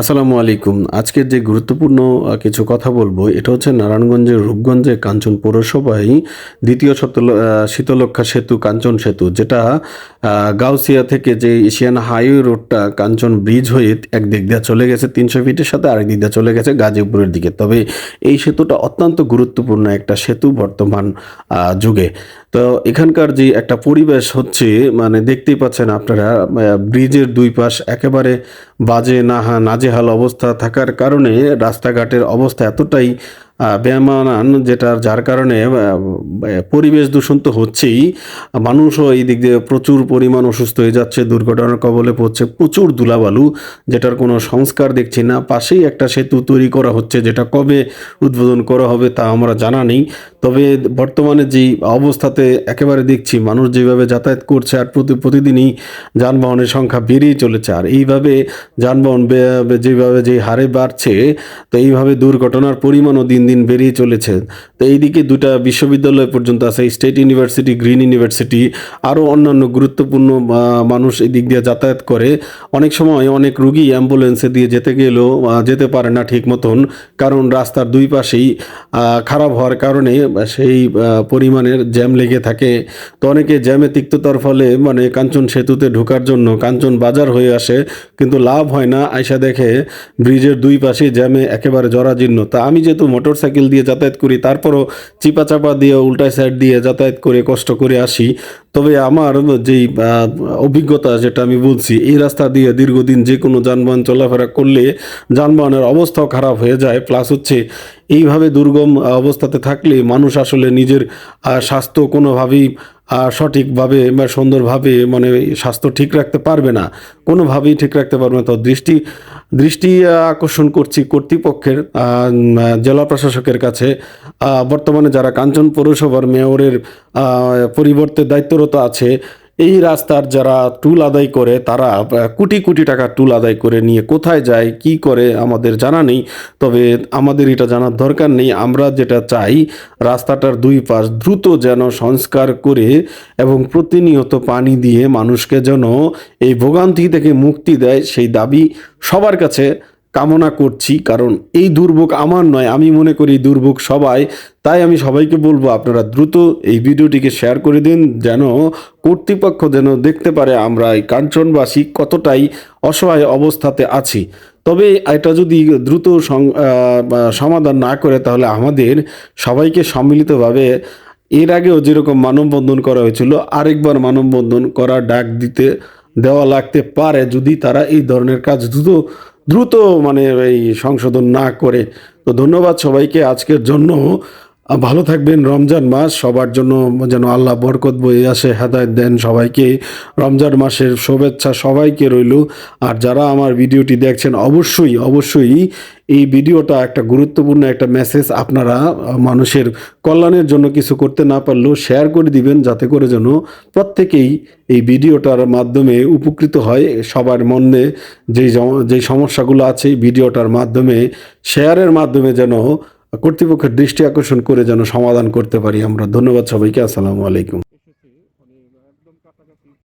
আসসালামু আলাইকুম। আজকের যে গুরুত্বপূর্ণ কিছু কথা বলব, এটা হচ্ছে নারায়ণগঞ্জের রূপগঞ্জে কাঞ্চন পৌরসভায় দ্বিতীয় শীতলক্ষা সেতু, কাঞ্চন সেতু, যেটা গাউসিয়া থেকে যে এশিয়ান হাইওয়ে রোডটা কাঞ্চন ব্রিজ হয়ে এক দিক দিয়ে চলে গেছে তিনশো ফিটের সাথে, আরেক দিক দিয়ে চলে গেছে গাজীপুরের দিকে। তবে এই সেতুটা অত্যন্ত গুরুত্বপূর্ণ একটা সেতু বর্তমান যুগে। তো এখানকার যে একটা পরিবেশ হচ্ছে মানে দেখতেই পাচ্ছেন আপনারা ব্রিজের দুই পাশ একেবারে বাজে, নাহা নাজেহাল অবস্থা থাকার কারণে রাস্তাঘাটের অবস্থা এতটাই বেমানান যেটা যার কারণে পরিবেশ দূষণ তো হচ্ছেই। মানুষও এই দিক দিয়ে প্রচুর পরিমাণ অসুস্থ হয়ে যাচ্ছে, দুর্ঘটনার কবলে পড়ছে, প্রচুর ধুলাবালু, যেটার কোনো সংস্কার দেখছি না। পাশেই একটা সেতু তৈরি করা হচ্ছে, যেটা কবে উদ্বোধন করা হবে তা আমরা জানা নেই। তবে বর্তমানে যেই অবস্থাতে একেবারে দেখছি, মানুষ যেভাবে যাতায়াত করছে আর প্রতি, প্রতিদিনই যানবাহনের সংখ্যা বেড়েই চলেছে। আর এইভাবে যানবাহন যেভাবে যে হারে বাড়ছে, তো এইভাবে দুর্ঘটনার পরিমাণও দিন দিন বেরিয়ে চলেছে। তো এইদিকে দুটা বিশ্ববিদ্যালয় পর্যন্ত আছে, স্টেট ইউনিভার্সিটি, গ্রিন ইউনিভার্সিটি, আরও অন্যান্য গুরুত্বপূর্ণ মানুষ এই দিক দিয়ে যাতায়াত করে। অনেক সময় অনেক রুগী অ্যাম্বুলেন্সে দিয়ে যেতে গেলেও যেতে পারে না ঠিক মতন, কারণ রাস্তার দুই পাশেই খারাপ হওয়ার কারণে সেই পরিমাণের জ্যাম লেগে থাকে। তো অনেকে জ্যামে তিক্ততার ফলে মানে কাঞ্চন সেতুতে ঢোকার জন্য কাঞ্চন বাজার হয়ে আসে, কিন্তু লাভ হয় না। আয়সা দেখে ব্রিজের দুই পাশে জ্যামে একেবারে জরাজীর্ণ। তা আমি যেহেতু মোটর সাইকেল দিয়ে যাতায়াত করি, তারপরও চিপা চাপা দিয়ে উল্টা সাইড দিয়ে যাতায়াত করে, কষ্ট করে আসি। তবে আমার যেই অভিজ্ঞতা যেটা আমি বলছি, এই রাস্তা দিয়ে দীর্ঘদিন যে কোনো যানবাহন চলাফেরা করলে যানবাহনের অবস্থাও খারাপ হয়ে যায়। প্লাস হচ্ছে এইভাবে দুর্গম অবস্থাতে থাকলে মানুষ আসলে নিজের স্বাস্থ্য কোনোভাবেই সঠিকভাবে বা সুন্দরভাবে মানে স্বাস্থ্য ঠিক রাখতে পারবে না। কোনোভাবেই ঠিক রাখতে পারবে না। তো দৃষ্টি দৃষ্টি আকর্ষণ করছি কর্তৃপক্ষের জেলা প্রশাসকের কাছে। বর্তমানে যারা কাঞ্চন পৌরসভার মেয়রের পরিবর্তে দায়িত্বরত আছে এই রাস্তার যারা টুল আদায় করে, তারা কোটি কোটি টাকা টুল আদায় করে নিয়ে কোথায় যায়, কি করে, আমাদের জানা নেই। তবে আমাদের এটা জানার দরকার নেই। আমরা যেটা চাই, রাস্তাটার দুই পাশ দ্রুত যেন সংস্কার করে এবং প্রতিনিয়ত পানি দিয়ে মানুষকে যেন এই ভোগান্তি থেকে মুক্তি দেয়, সেই দাবি সবার কাছে। কামনা করছি, কারণ এই দুর্ভোগ আমার নয়, আমি মনে করি দুর্ভোগ সবাই। তাই আমি সবাইকে বলব, আপনারা দ্রুত এই ভিডিওটিকে শেয়ার করে দিন, যেন কর্তৃপক্ষ যেন দেখতে পারে আমরা এই কাঞ্চনবাসী কতটাই অসহায় অবস্থাতে আছি। তবে এটা যদি দ্রুত সমাধান না করে, তাহলে আমাদের সবাইকে সম্মিলিতভাবে এর আগেও যেরকম মানববন্ধন করা হয়েছিল, আরেকবার মানববন্ধন করা ডাক দিতে, দেওয়া লাগতে পারে, যদি তারা এই ধরনের কাজ দ্রুত দ্রুত মানে এই সংশোধন না করে। তো ধন্যবাদ সবাইকে আজকের জন্য। ভালো থাকবেন। রমজান মাস সবার জন্য যেন আল্লাহ বরকত বয়ে আসে, হেদায়ত দেন সবাইকে। রমজান মাসের শুভেচ্ছা সবাইকে রইল। আর যারা আমার ভিডিওটি দেখছেন, অবশ্যই অবশ্যই এই ভিডিওটা একটা গুরুত্বপূর্ণ একটা মেসেজ আপনারা মানুষের কল্যাণের জন্য কিছু করতে না পারলেও শেয়ার করে দিবেন, যাতে করে যেন প্রত্যেকেই এই ভিডিওটার মাধ্যমে উপকৃত হয় সবার মনে। যেই যেই সমস্যাগুলো আছে ভিডিওটার মাধ্যমে শেয়ারের মাধ্যমে যেন কর্তৃপক্ষের দৃষ্টি আকর্ষণ করে যেন সমাধান করতে পারি আমরা। ধন্যবাদ সবাইকে আসসালামু আলাইকুম।